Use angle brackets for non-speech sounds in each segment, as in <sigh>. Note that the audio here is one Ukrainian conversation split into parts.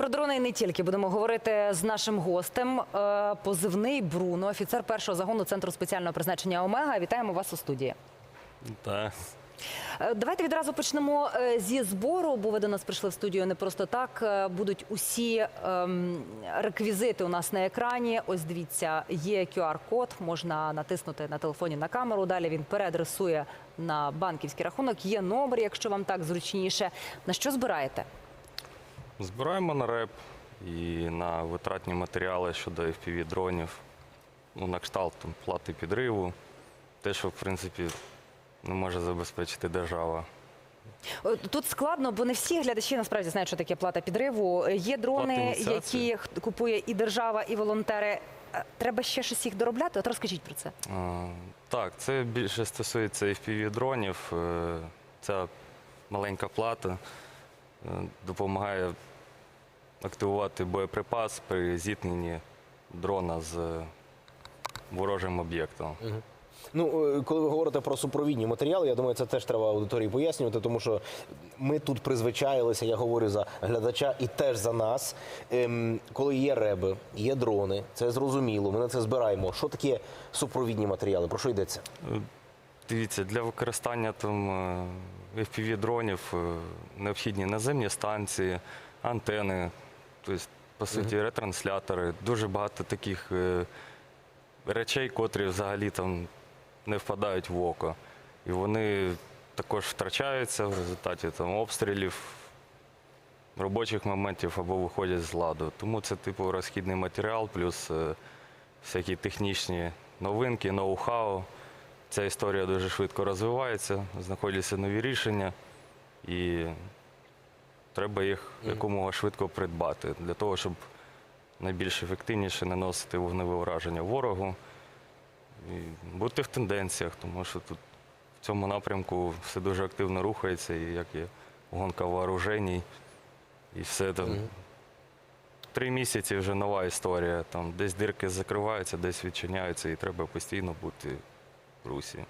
Про дрони і не тільки будемо говорити з нашим гостем. Е, Позивний Бруно, офіцер першого загону центру спеціального призначення Омега. Вітаємо вас у студії. Так. Е, Давайте відразу почнемо е, зі збору, бо ви до нас прийшли в студію не просто так. Будуть усі ем, реквізити у нас на екрані. Ось дивіться, є QR-код, можна натиснути на телефоні на камеру. Далі він переадресує на банківський рахунок. Є номер, якщо вам так зручніше. На що збираєте? Збираємо на реп і на витратні матеріали щодо FPV дронів, ну, на кшталт там, плати підриву, те, що в принципі не може забезпечити держава. Е, Тут складно, бо не всі глядачі насправді знають, що таке плата підриву. Е, Є Плата дрони, ініціації. які купує і держава, і волонтери. Е, Треба ще щось їх доробляти. От розкажіть про це. А, Так, це більше стосується FPV дронів. Е, Ця маленька плата е, допомагає активувати боєприпас при зіткненні дрона з ворожим об'єктом. Ну, е, коли ви говорите про супровідні матеріали, я думаю, це теж треба аудиторії пояснювати, тому що ми тут призвичаїлися, я говорю за глядача і теж за нас. Ем, коли є реби, є дрони, це зрозуміло, ми на це збираємо. Що таке супровідні матеріали? Про що йдеться? Е, Дивіться, для використання там е, FPV дронів необхідні наземні станції, антени, тобто, по суті, ретранслятори. Дуже багато таких е, речей, котрі взагалі там не впадають в око. І вони також втрачаються в результаті там, обстрілів, робочих моментів або виходять з ладу. Тому це типу розхідний матеріал, плюс е, всякі технічні новинки, ноу-хау. Ця історія дуже швидко розвивається, знаходяться нові рішення, і треба їх якомога швидко придбати для того, щоб найбільш ефективніше наносити вогневе ураження ворогу і бути в тенденціях, тому що тут в цьому напрямку все дуже активно рухається, і як є гонка вооруженій, і все там. Три місяці вже нова історія. Там десь дирки закриваються, десь відчиняються, і треба постійно бути в русі.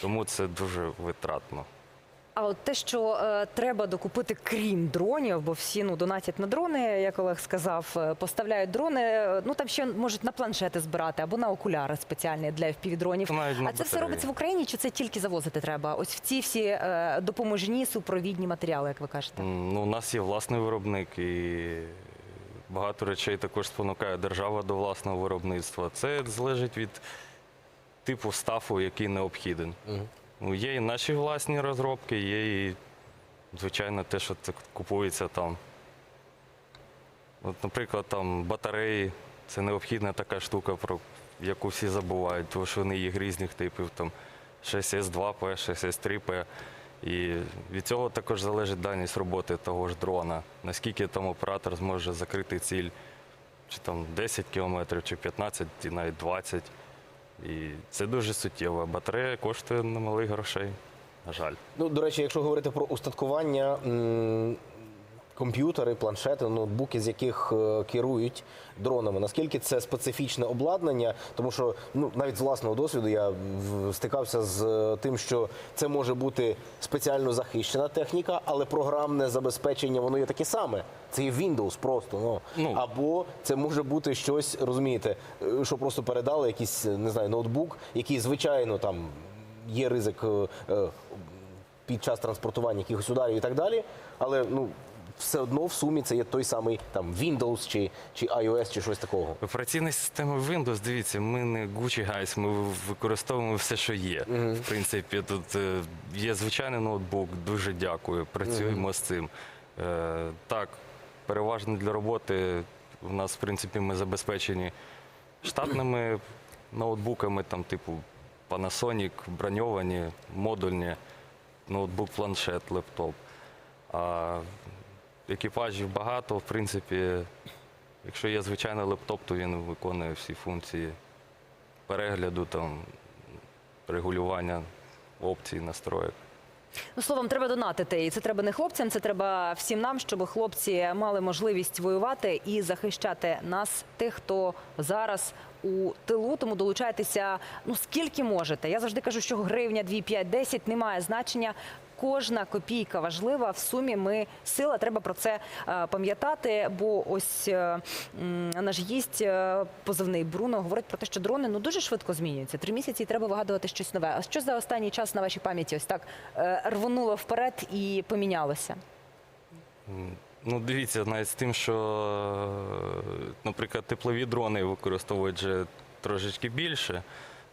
Тому це дуже витратно. А от те, що е, треба докупити крім дронів, бо всі ну донатять на дрони, як Олег сказав, е, поставляють дрони. е, Ну там ще можуть на планшети збирати або на окуляри спеціальні для FPV-дронів. Навіть на А це все батареї. робиться в Україні, чи це тільки завозити треба? Ось в ці всі е, допоможні супровідні матеріали, як ви кажете. Ну, у нас є власний виробник, і багато речей також спонукає держава до власного виробництва. Це залежить від типу стафу, який необхіден. Ну, є і наші власні розробки, є і, звичайно, те, що це купується там. От, наприклад, там батареї це необхідна така штука, про яку всі забувають, тому що вони є різних типів, там 6С2П, 6С3П. І від цього також залежить дальність роботи того ж дрона. Наскільки там оператор зможе закрити ціль, чи там 10 кілометрів, чи 15, і навіть 20. І це дуже суттєво. Батарея коштує немалих грошей, на жаль. Ну, до речі, якщо говорити про устаткування, м, комп'ютери, планшети, ноутбуки, з яких е, керують дронами, наскільки це специфічне обладнання? Тому що ну, навіть з власного досвіду я стикався з е, тим, що це може бути спеціально захищена техніка, але програмне забезпечення воно є таке саме. Це є Windows просто. Ну. Ну. Або це може бути щось, розумієте, е, що просто передали якийсь, не знаю, ноутбук, який, звичайно, там є ризик під час транспортування якихось ударів і так далі. Але ну все одно в сумі це є той самий там Windows чи, чи iOS, чи щось такого. Операційна система Windows, дивіться, ми не Gucci Guys, ми використовуємо все, що є. В принципі, тут е, є звичайний ноутбук, дуже дякую, працюємо з цим. Е, Так, переважно для роботи у нас, в принципі, ми забезпечені штатними ноутбуками, там, типу Panasonic, броньовані, модульні, ноутбук, планшет, лептоп. А екіпажів багато, в принципі, Якщо є звичайний лептоп, то він виконує всі функції перегляду, там, регулювання опцій, настроєк. Ну, словом, треба донатити. І це треба не хлопцям, це треба всім нам, щоб хлопці мали можливість воювати і захищати нас, тих, хто зараз у тилу. Тому долучайтеся ну скільки можете. Я завжди кажу, що гривня, 2, 5, 10 не має значення. Кожна копійка важлива. В сумі ми сила. Треба про це е, пам'ятати. Бо ось е, наш гість е, позивний Бруно говорить про те, що дрони ну дуже швидко змінюються. Три місяці і треба вигадувати щось нове. А що за останній час на вашій пам'яті ось так рвонуло вперед і помінялося? Ну, дивіться, навіть з тим, що, наприклад, теплові дрони використовують вже трошечки більше,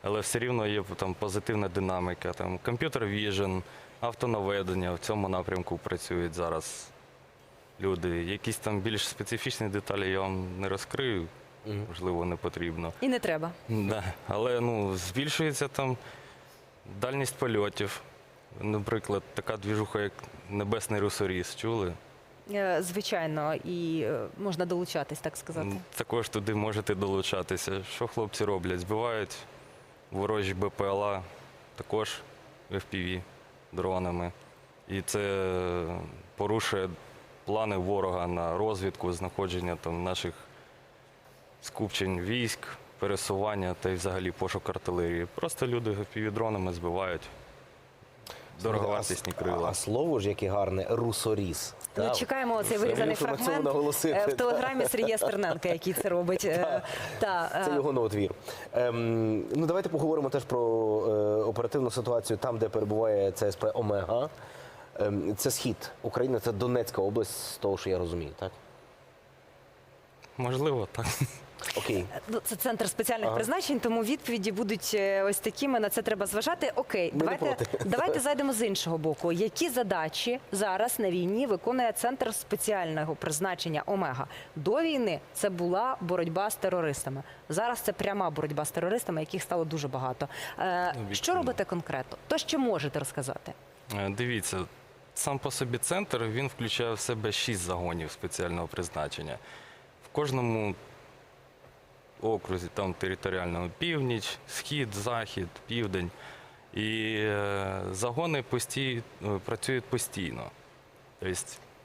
але все рівно є там позитивна динаміка. Там комп'ютер віжен, автонаведення в цьому напрямку працюють зараз люди. Якісь там більш специфічні деталі я вам не розкрию, можливо, не потрібно. І не треба. Да. Але ну, збільшується там дальність польотів. Наприклад, така двіжуха, як Небесний Русоріс, чули? Е, Звичайно, і е, можна долучатись, так сказати. Також туди можете долучатися. Що хлопці роблять? Збивають ворожі БПЛА, також FPV дронами. І це порушує плани ворога на розвідку, знаходження там наших скупчень військ, пересування та й взагалі пошук артилерії. Просто люди півдронами дронами збивають дороговартісні крила. а слово ж яке гарне русоріс. Ну, Так. чекаємо цей вирізаний на цьому фрагмент наголосити, е, в так. телеграмі Сергія Стерненка, який це робить. Е, Та, Це е, його новотвір. Ем, ну давайте поговоримо теж про е, оперативну ситуацію там, де перебуває ЦСП Омега. Ем, це схід України, це Донецька область, з того, що я розумію, так? Можливо, так. Окей. Ну, Це центр спеціальних Ага. призначень, тому відповіді будуть е, ось такими. На це треба зважати. Окей, Ми давайте, <laughs> давайте зайдемо з іншого боку. Які задачі зараз на війні виконує центр спеціального призначення Омега? До війни це була боротьба з терористами. Зараз це пряма боротьба з терористами, яких стало дуже багато. Е, Ну, що робите конкретно? То що можете розказати? Е, Дивіться, сам по собі центр він включає в себе шість загонів спеціального призначення. В кожному окрузі там територіального північ, схід, захід, південь. І е, загони пості, е, працюють постійно. Тобто,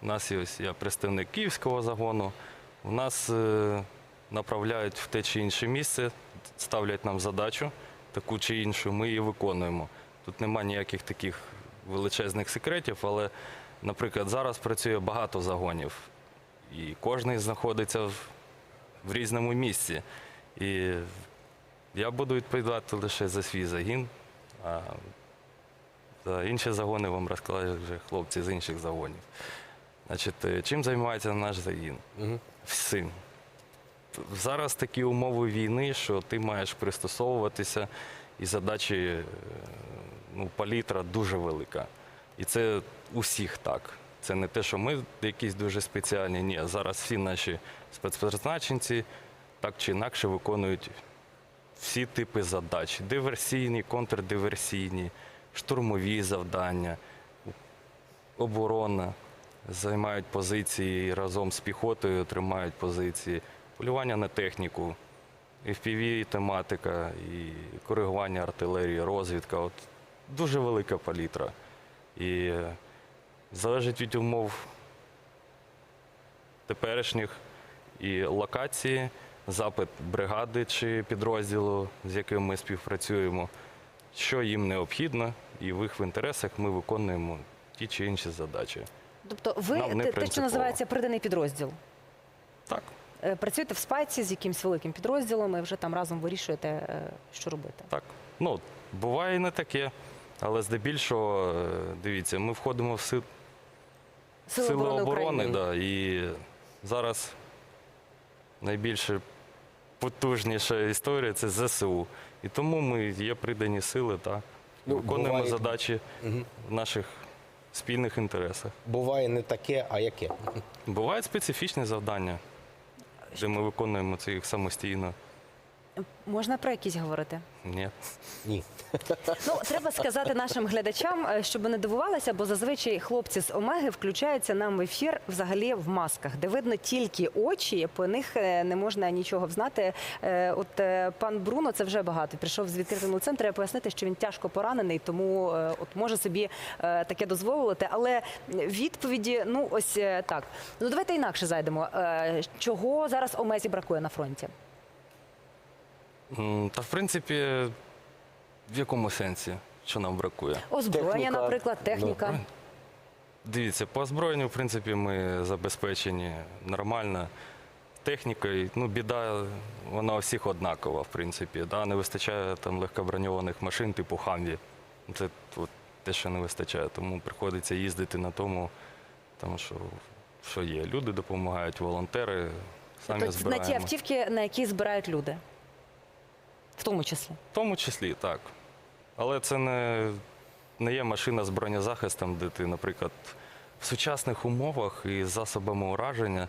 у нас є ось я представник київського загону. У нас е, направляють в те чи інше місце, ставлять нам задачу, таку чи іншу, ми її виконуємо. Тут немає ніяких таких величезних секретів, але, наприклад, зараз працює багато загонів, і кожен знаходиться в різному місці. І я буду відповідати лише за свій загін, а за інші загони вам розкажуть вже хлопці з інших загонів. Значить, е, чим займається наш загін? Мгм. Всім. Зараз такі умови війни, що ти маєш пристосовуватися, і задачі, е, ну, палітра дуже велика. І це усіх так. Це не те, що ми якісь дуже спеціальні. Ні, зараз всі наші спецпризначенці так чи інакше виконують всі типи задач: диверсійні, контрдиверсійні, штурмові завдання, оборона, займають позиції разом з піхотою, тримають позиції, полювання на техніку, FPV тематика, і коригування артилерії, розвідка. От дуже велика палітра. І е, залежить від умов теперішніх і локації, запит бригади чи підрозділу, з яким ми співпрацюємо, що їм необхідно, і в їх інтересах ми виконуємо ті чи інші задачі. Тобто, ви те- що називається приданий підрозділ. Так. Е, Працюєте в спайці з якимсь великим підрозділом і вже там разом вирішуєте, е, що робити. Так. Ну, буває і не таке, але здебільшого, е, дивіться, ми входимо в сил, Сили, сили оборони, оборони, да, і зараз найбільше потужніша історія це ЗСУ. І тому ми є придані сили та Ну, виконуємо буває- задачі угу. в наших спільних інтересах. Буває не таке, а яке. Бувають специфічні завдання, де ми виконуємо це їх самостійно. Можна про якісь говорити? Ні. Ні. Ну, треба сказати нашим глядачам, е, щоб не дивувалися, бо зазвичай хлопці з Омеги включаються нам в ефір взагалі в масках, де видно тільки очі, по них е, не можна нічого взнати. Е, От пан Бруно це вже багато. Прийшов з відкритим центру. Треба пояснити, що він тяжко поранений, тому от може собі таке дозволити. Але відповіді, ну ось так. Ну давайте інакше зайдемо. Чого зараз Омезі бракує на фронті? Та в принципі, в якому сенсі, що нам бракує? Озброєння, Техніка, наприклад, ну, техніка. Ой, Дивіться, по озброєнню, в принципі, ми забезпечені нормально. Технікою, ну, біда, вона у всіх однакова, в принципі. Да? Не вистачає там легкоброньованих машин, типу Хамві. Це от, те, що не вистачає. Тому приходиться їздити на тому, тому що, що є. Люди допомагають, волонтери, самі Тобто на ті автівки, на які збирають люди. В тому числі. В тому числі, так. Але це не, не є машина з бронезахистом, де ти, наприклад, в сучасних умовах і з засобами ураження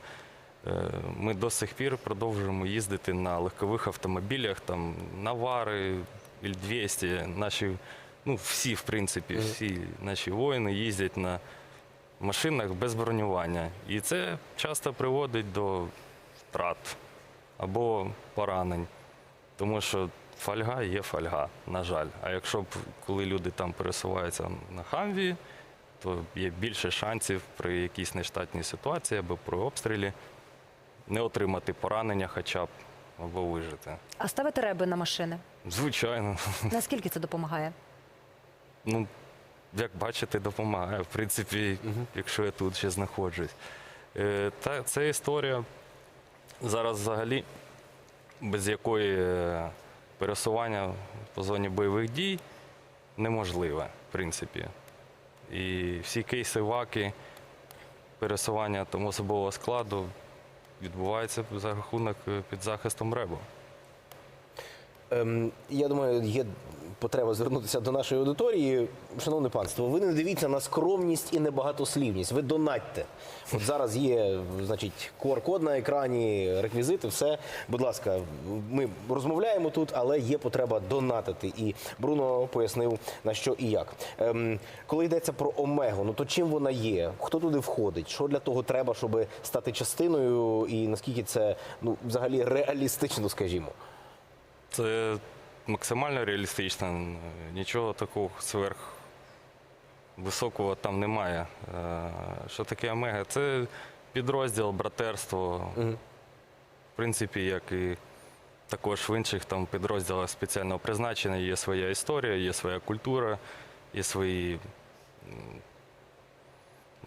е, ми до сих пір продовжуємо їздити на легкових автомобілях, там Навари, Іль-200. Наші, ну, всі, в принципі, всі наші воїни їздять на машинах без бронювання. І це часто приводить до втрат або поранень. Тому що фольга є фольга, на жаль. А якщо б коли люди там пересуваються на хамві, то є більше шансів при якійсь нештатній ситуації або при обстрілі не отримати поранення хоча б або вижити. А ставити реби на машини. Звичайно, Наскільки це допомагає? ну як бачите, допомагає. В принципі, якщо я тут ще знаходжусь. Е, Та це історія зараз взагалі, без якої е, пересування по зоні бойових дій неможливе, в принципі. І всі кейси ваки, пересування там особового складу відбуваються за рахунок е, під захистом РЕБО. Ем, я думаю, є потреба звернутися до нашої аудиторії. Шановне панство, ви не дивіться на скромність і небагатослівність. Ви донатьте. От зараз є, значить, QR-код на екрані, реквізити, все. Будь ласка, ми розмовляємо тут, але є потреба донатити. І Бруно пояснив на що і як. Ем, коли йдеться про Омегу, ну то чим вона є? Хто туди входить? Що для того треба, щоб стати частиною, і наскільки це ну взагалі реалістично, скажімо? Це максимально реалістично. Нічого такого сверх високого там немає. Е, Що таке Омега? Це підрозділ, братерство. В принципі, як і також в інших там підрозділах спеціального призначення є своя історія, є своя культура, є свої.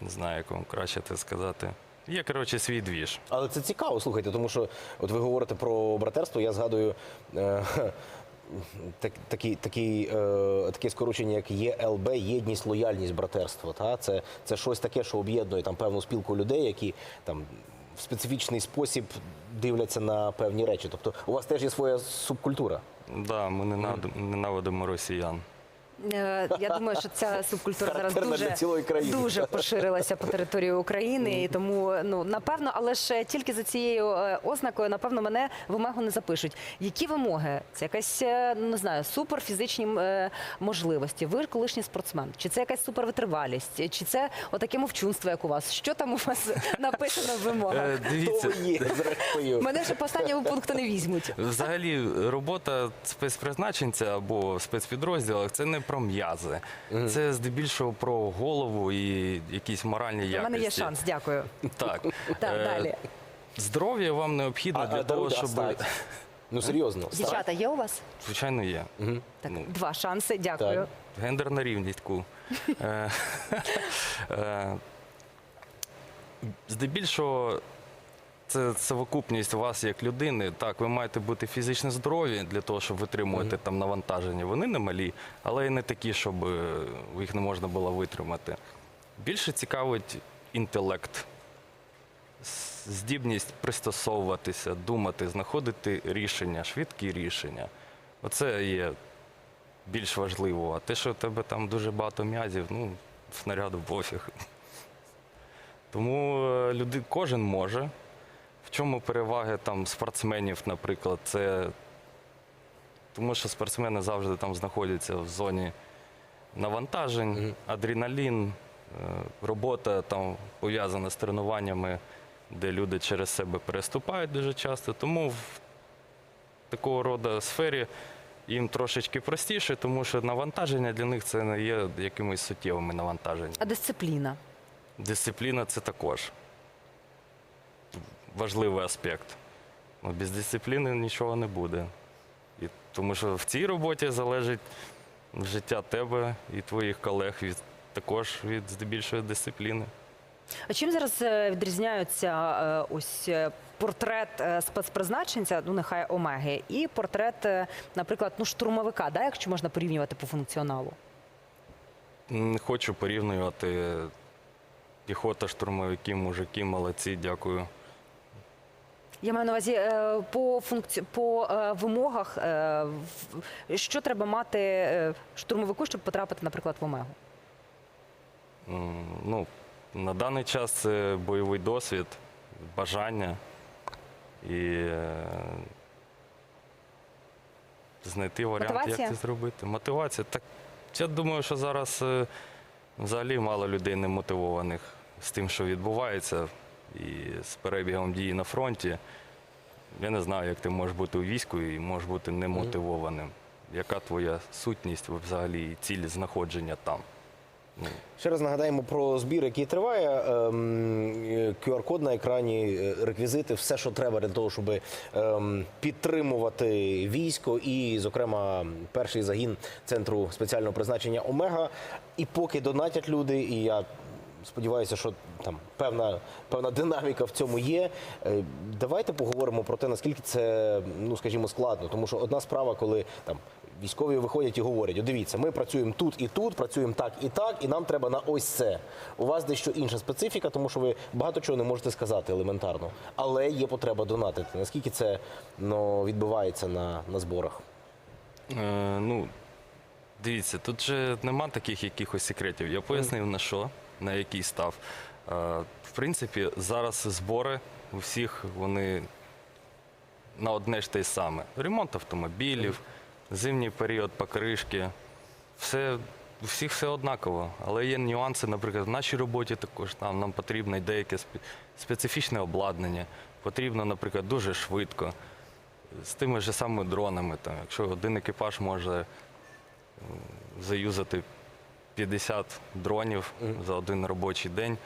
Не знаю, як вам краще це сказати. Є, коротше, свій двіж. Але це цікаво, слухайте, тому що от ви говорите про братерство, я згадую е, так, такі, такі, е, таке скорочення, як ЄЛБ, єдність, лояльність, братерство. Та? Це, це щось таке, що об'єднує там певну спілку людей, які там в специфічний спосіб дивляться на певні речі. Тобто у вас теж є своя субкультура. Да, ми ненавид- ненавидимо росіян. Е, Я думаю, що ця субкультура зараз дуже, цілої країни. дуже поширилася по території України. І тому, ну напевно, але ж тільки за цією е, ознакою, напевно, мене в омегу не запишуть. Які вимоги? Це якась е, ну, не знаю, суперфізичні е, можливості. Ви ж колишній спортсмен, чи це якась супервитривалість, чи це отаке мовчунство, як у вас? Що там у вас написано в вимогах? Е, Дивіться? Мене ж по останньому пункту не візьмуть. Взагалі, робота спецпризначенця або в спецпідрозділах це не про м'язи. Це здебільшого про голову і якісь моральні У якості. мене є шанс, дякую. <laughs> Так. Так, Е, далі. Здоров'я вам необхідно А, для а, того, а щоб. Ну серйозно. <laughs> Дівчата, є у вас? Звичайно, є. Так, Ну, два шанси, дякую. Так. Гендерна рівність. ку. <laughs> Е, е, Здебільшого це совокупність вас як людини. Так, ви маєте бути фізично здорові для того, щоб витримувати там навантаження. Вони не малі, але і не такі, щоб е, їх не можна було витримати. Більше цікавить інтелект, здібність пристосовуватися, думати, знаходити рішення, швидкі рішення. Оце є більш важливо. А те, що у тебе там дуже багато м'язів, ну, снаряду пофіг. Тому е, люди, кожен може. В чому переваги там спортсменів, наприклад, це тому що спортсмени завжди там знаходяться в зоні навантажень, адреналін, е, робота там пов'язана з тренуваннями, де люди через себе переступають дуже часто. Тому в такого роду сфері їм трошечки простіше, тому що навантаження для них це не є якимись суттєвими навантаженнями. А дисципліна? Дисципліна це також важливий аспект. Ну, без дисципліни нічого не буде. І, тому що в цій роботі залежить життя тебе і твоїх колег від також від здебільшої дисципліни. А чим зараз е, відрізняються е, ось е, портрет спецпризначенця, ну нехай омеги, і портрет, наприклад, ну штурмовика, да, якщо можна порівнювати по функціоналу? Не хочу порівнювати піхота, штурмовики, мужики, молодці, дякую. Я маю на увазі е, по функці... по е, вимогах, е, що треба мати штурмовику, щоб потрапити, наприклад, в омегу? Ну, на даний час це бойовий досвід, бажання і знайти варіант, Мотивація? як це зробити. Мотивація. Так, я думаю, що зараз взагалі мало людей не мотивованих з тим, що відбувається, і з перебігом дії на фронті. Я не знаю, як ти можеш бути у війську і можеш бути немотивованим. Яка твоя сутність взагалі і ціль знаходження там? Ну, Ще раз нагадаємо про збір, який триває. Ем, QR-код на екрані, е, реквізити, все, що треба для того, щоб ем, підтримувати військо і, зокрема, перший загін центру спеціального призначення Омега. І поки донатять люди, і я сподіваюся, що там певна, певна динаміка в цьому є. Е, Давайте поговоримо про те, наскільки це, ну скажімо, складно. Тому що одна справа, коли там. Військові виходять і говорять: «От дивіться, ми працюємо тут і тут, працюємо так і так, і нам треба на ось це. У вас дещо інша специфіка, тому що ви багато чого не можете сказати елементарно. Але є потреба донатити. Наскільки це ну, відбувається на, на зборах? Е, ну, дивіться, тут же нема таких якихось секретів. Я пояснив на що, на який став. Е, в принципі, зараз збори у всіх вони на одне ж те саме. Ремонт автомобілів, зимній період покришки. Все, у всіх все однаково. Але є нюанси, наприклад, в нашій роботі також там нам потрібно деяке специфічне обладнання. Потрібно, наприклад, дуже швидко з тими ж самими дронами. Там, якщо один екіпаж може заюзати 50 дронів за один робочий день,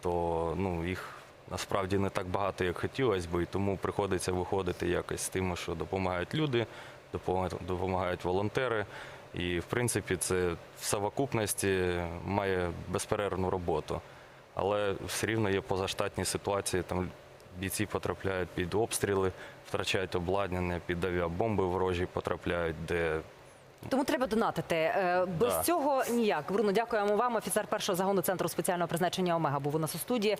то ну, їх насправді не так багато, як хотілося б, і тому приходиться виходити якось з тим, що допомагають люди, допомагають, волонтери. І, в принципі, це в совокупності має безперервну роботу. Але все рівно є позаштатні ситуації, там бійці потрапляють під обстріли, втрачають обладнання, під авіабомби ворожі потрапляють, де Тому треба донатити. Е, Без Да. цього ніяк. Бруно, дякуємо вам. Офіцер першого загону центру спеціального призначення Омега був у нас у студії.